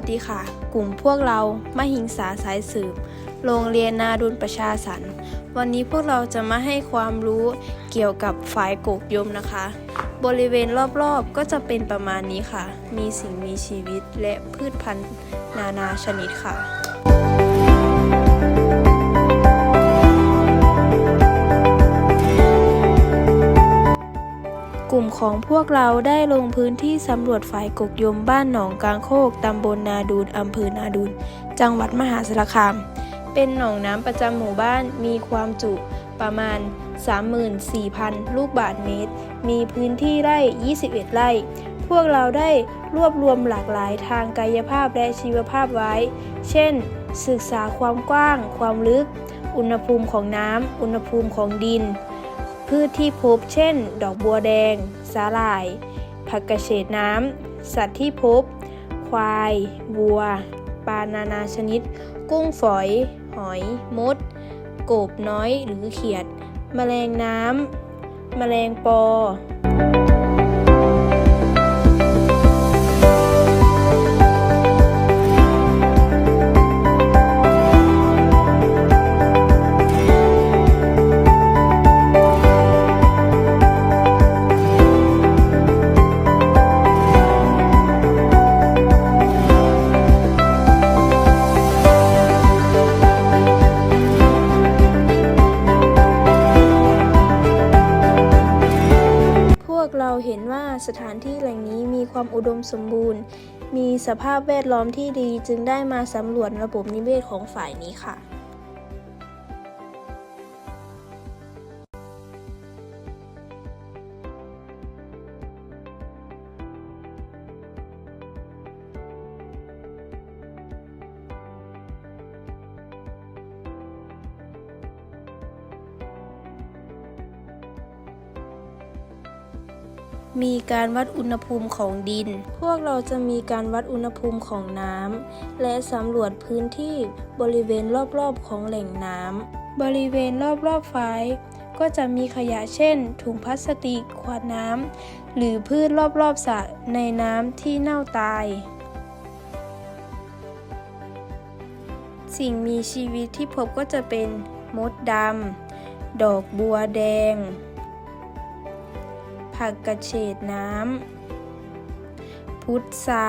วัสดีค่ะ กลุ่มพวกเรามาหิงสาสายสืบ โรงเรียนนาดุลประชาสรรค์วันนี้พวกเราจะมาให้ความรู้เกี่ยวกับฝายกกยมนะคะ บริเวณรอบๆก็จะเป็นประมาณนี้ค่ะ มีสิ่งมีชีวิตและพืชพันธุ์นานาชนิดค่ะ กลุ่มของพวกเราได้ลงพื้นที่สำรวจฝ่ายกกยมบ้านหนองกลางโคกตำบลนาดูนอำเภอนาดูนจังหวัดมหาสารคาม เป็นหนองน้ำประจำหมู่บ้านมีความจุประมาณ 34,000 ลูกบาศก์เมตร มีพื้นที่ไร่ 21 ไร่ พวกเราได้รวบรวมหลากหลายทางกายภาพและชีวภาพไว้ เช่น ศึกษาความกว้าง ความลึก อุณหภูมิของน้ำ อุณหภูมิของดิน พืชที่พบเช่น ดอกบัวแดง สาหร่าย ผักกระเฉดน้ำ สัตว์ที่พบ ควาย วัว ปลานานาชนิด กุ้งฝอย หอย มด กบน้อยหรือเขียด แมลงน้ำ แมลงปอ เราเห็นว่าสถานที่แหล่งนี้มีความอุดมสมบูรณ์ มีสภาพแวดล้อมที่ดีจึงได้มาสำรวจระบบนิเวศของฝ่ายนี้ค่ะ มีการวัดอุณหภูมิของดิน พวกเราจะมีการวัดอุณหภูมิของน้ำ และสำรวจพื้นที่บริเวณรอบๆของแหล่งน้ำ บริเวณรอบๆฝายก็จะมีขยะเช่น ถุงพลาสติก ขวดน้ำ หรือพืชรอบๆสระในน้ำที่เน่าตาย สิ่งมีชีวิตที่พบก็จะเป็นมดดำ ดอกบัวแดง ผักกระเฉดน้ำ พุทรา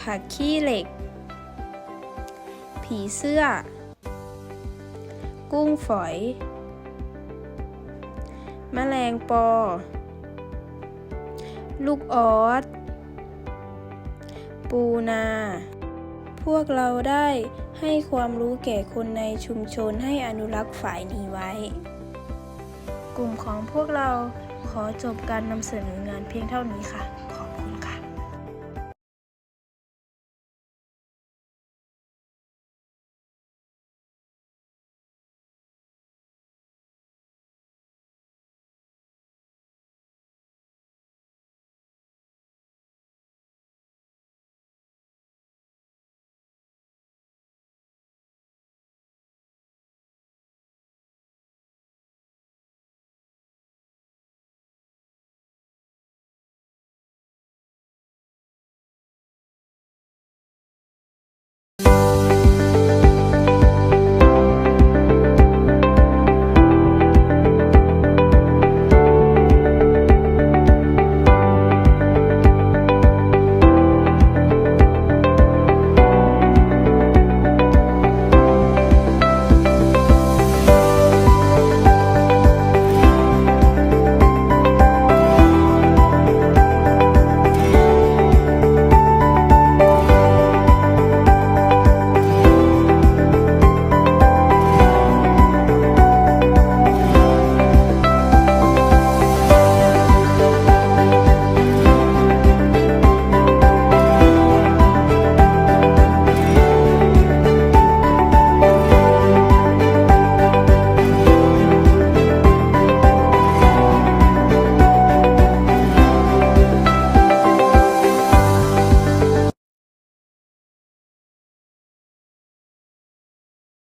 ผักขี้เหล็ก ผีเสื้อ กุ้งฝอย แมลงปอ ลูกออสปูนา พวกเราได้ให้ความรู้แก่คนในชุมชนให้อนุรักษ์ฝ่ายนี้ไว้ กลุ่มของพวกเราขอจบการนำเสนองานเพียงเท่านี้ค่ะ